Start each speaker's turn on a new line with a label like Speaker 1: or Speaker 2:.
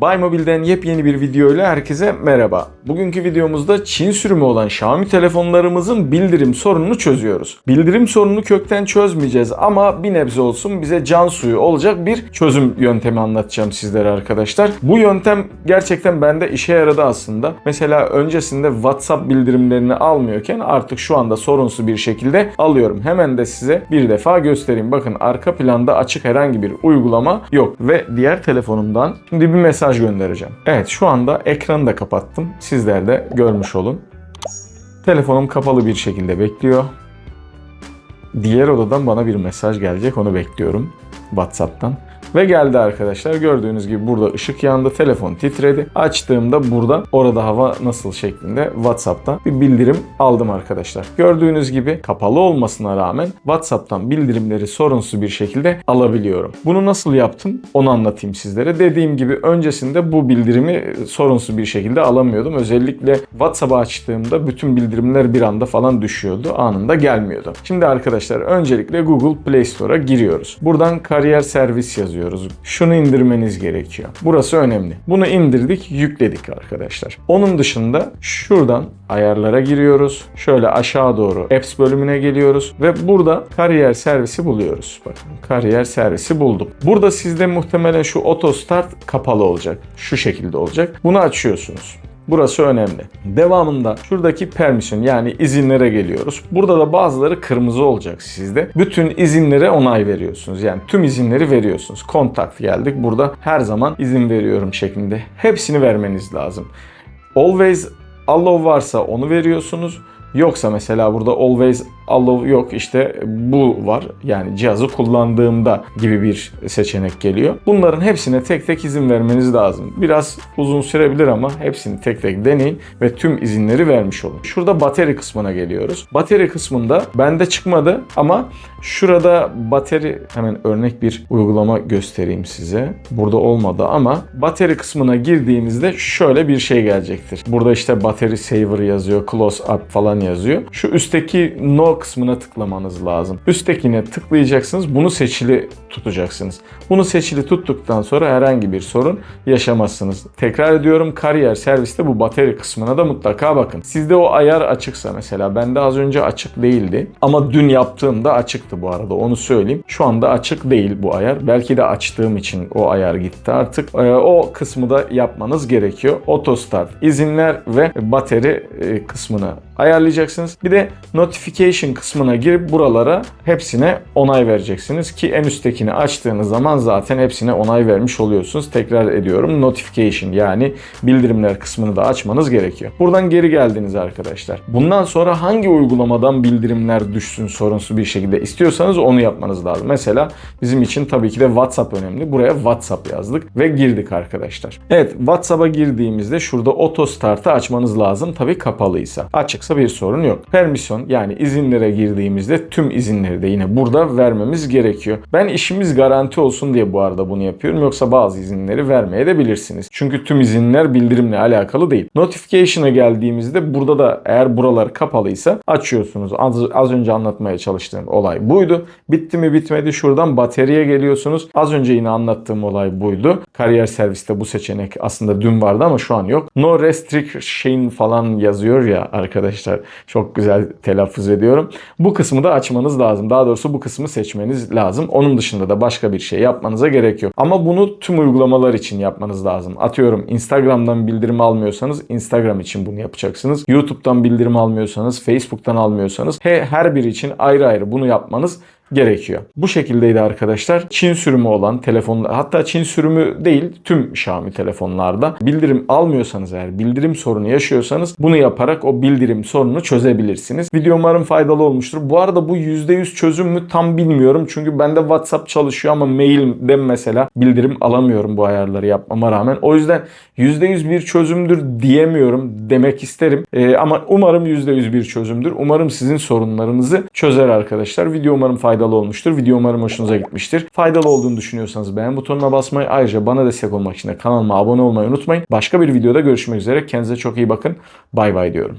Speaker 1: Buymobile'den yepyeni bir video ile herkese merhaba. Bugünkü videomuzda Çin sürümü olan Xiaomi telefonlarımızın bildirim sorununu çözüyoruz. Bildirim sorununu kökten çözmeyeceğiz ama bir nebze olsun bize can suyu olacak bir çözüm yöntemi anlatacağım sizlere arkadaşlar. Bu yöntem gerçekten bende işe yaradı aslında. Mesela öncesinde WhatsApp bildirimlerini almıyorken artık şu anda sorunsuz bir şekilde alıyorum. Hemen de size bir defa göstereyim. Bakın arka planda açık herhangi bir uygulama yok ve diğer telefonumdan şimdi bir mesaj göndereceğim. Evet şu anda ekranı da kapattım. Sizler de görmüş olun. Telefonum kapalı bir şekilde bekliyor. Diğer odadan bana bir mesaj gelecek onu bekliyorum WhatsApp'tan. Ve geldi arkadaşlar. Gördüğünüz gibi burada ışık yandı. Telefon titredi. Açtığımda burada orada hava nasıl şeklinde WhatsApp'tan bir bildirim aldım arkadaşlar. Gördüğünüz gibi kapalı olmasına rağmen WhatsApp'tan bildirimleri sorunsuz bir şekilde alabiliyorum. Bunu nasıl yaptım onu anlatayım sizlere. Dediğim gibi öncesinde bu bildirimi sorunsuz bir şekilde alamıyordum. Özellikle WhatsApp'ı açtığımda bütün bildirimler bir anda falan düşüyordu. Anında gelmiyordu. Şimdi arkadaşlar öncelikle Google Play Store'a giriyoruz. Buradan kariyer servis yazıyoruz. Şunu indirmeniz gerekiyor. Burası önemli. Bunu indirdik, yükledik arkadaşlar. Onun dışında şuradan ayarlara giriyoruz. Şöyle aşağı doğru Apps bölümüne geliyoruz ve burada kariyer servisi buluyoruz. Bakın kariyer servisi buldum. Burada sizde muhtemelen şu auto start kapalı olacak. Şu şekilde olacak. Bunu açıyorsunuz. Burası önemli. Devamında şuradaki permission yani izinlere geliyoruz. Burada da bazıları kırmızı olacak sizde. Bütün izinlere onay veriyorsunuz. Yani tüm izinleri veriyorsunuz. Kontakt geldik. Burada her zaman izin veriyorum şeklinde. Hepsini vermeniz lazım. Always allow varsa onu veriyorsunuz. Yoksa mesela burada always allow yok işte bu var. Yani cihazı kullandığımda gibi bir seçenek geliyor. Bunların hepsine tek tek izin vermeniz lazım. Biraz uzun sürebilir ama hepsini tek tek deneyin ve tüm izinleri vermiş olun. Şurada bateri kısmına geliyoruz. Bateri kısmında bende çıkmadı ama şurada bateri hemen örnek bir uygulama göstereyim size. Burada olmadı ama bateri kısmına girdiğinizde şöyle bir şey gelecektir. Burada işte bateri saver yazıyor, close up falan yazıyor. Şu üstteki no kısmına tıklamanız lazım. Üsttekine tıklayacaksınız. Bunu seçili tutacaksınız. Bunu seçili tuttuktan sonra herhangi bir sorun yaşamazsınız. Tekrar ediyorum kariyer serviste bu bateri kısmına da mutlaka bakın. Sizde o ayar açıksa mesela bende az önce açık değildi ama dün yaptığımda açıktı bu arada onu söyleyeyim. Şu anda açık değil bu ayar. Belki de açtığım için o ayar gitti artık. Ee, o kısmı da yapmanız gerekiyor. Auto start izinler ve bateri e, kısmını ayarlayacaksınız. Bir de notification kısmına girip buralara hepsine onay vereceksiniz ki en üsttekini açtığınız zaman zaten hepsine onay vermiş oluyorsunuz. Tekrar ediyorum notification yani bildirimler kısmını da açmanız gerekiyor. Buradan geri geldiniz arkadaşlar. Bundan sonra hangi uygulamadan bildirimler düşsün sorunsuz bir şekilde istiyorsanız onu yapmanız lazım. Mesela bizim için tabii ki de WhatsApp önemli. Buraya WhatsApp yazdık ve girdik arkadaşlar. Evet WhatsApp'a girdiğimizde şurada auto start'ı açmanız lazım. Tabii kapalıysa. Açıksa bir sorun yok. Permission yani izinlere girdiğimizde tüm izinleri de yine burada vermemiz gerekiyor. Ben işimiz garanti olsun diye bu arada bunu yapıyorum. Yoksa bazı izinleri vermeye de bilirsiniz. Çünkü tüm izinler bildirimle alakalı değil. Notification'a geldiğimizde burada da eğer buralar kapalıysa açıyorsunuz. Az, az önce anlatmaya çalıştığım olay buydu. Bitti mi bitmedi şuradan bataryaya geliyorsunuz. Az önce yine anlattığım olay buydu. Kariyer serviste bu seçenek aslında dün vardı ama şu an yok. No restriction falan yazıyor ya arkadaşlar. Çok güzel telaffuz ediyorum. Bu kısmı da açmanız lazım. Daha doğrusu bu kısmı seçmeniz lazım. Onun dışında da başka bir şey yapmanıza gerek yok. Ama bunu tüm uygulamalar için yapmanız lazım. Atıyorum Instagram'dan bildirim almıyorsanız Instagram için bunu yapacaksınız. YouTube'dan bildirim almıyorsanız, Facebook'tan almıyorsanız her biri için ayrı ayrı bunu yapmanız gerekiyor. Bu şekildeydi arkadaşlar. Çin sürümü olan telefonlar hatta Çin sürümü değil tüm Xiaomi telefonlarda bildirim almıyorsanız eğer bildirim sorunu yaşıyorsanız bunu yaparak o bildirim sorununu çözebilirsiniz. Video umarım faydalı olmuştur. Bu arada bu %100 çözüm mü tam bilmiyorum. Çünkü bende WhatsApp çalışıyor ama mailden mesela bildirim alamıyorum bu ayarları yapmama rağmen. O yüzden %100 bir çözümdür diyemiyorum demek isterim. Ee, ama umarım %100 bir çözümdür. Umarım sizin sorunlarınızı çözer arkadaşlar. Video umarım faydalı faydalı olmuştur. Video umarım hoşunuza gitmiştir. Faydalı olduğunu düşünüyorsanız beğen butonuna basmayı ayrıca bana destek olmak için de kanalıma abone olmayı unutmayın. Başka bir videoda görüşmek üzere. Kendinize çok iyi bakın. Bay bay diyorum.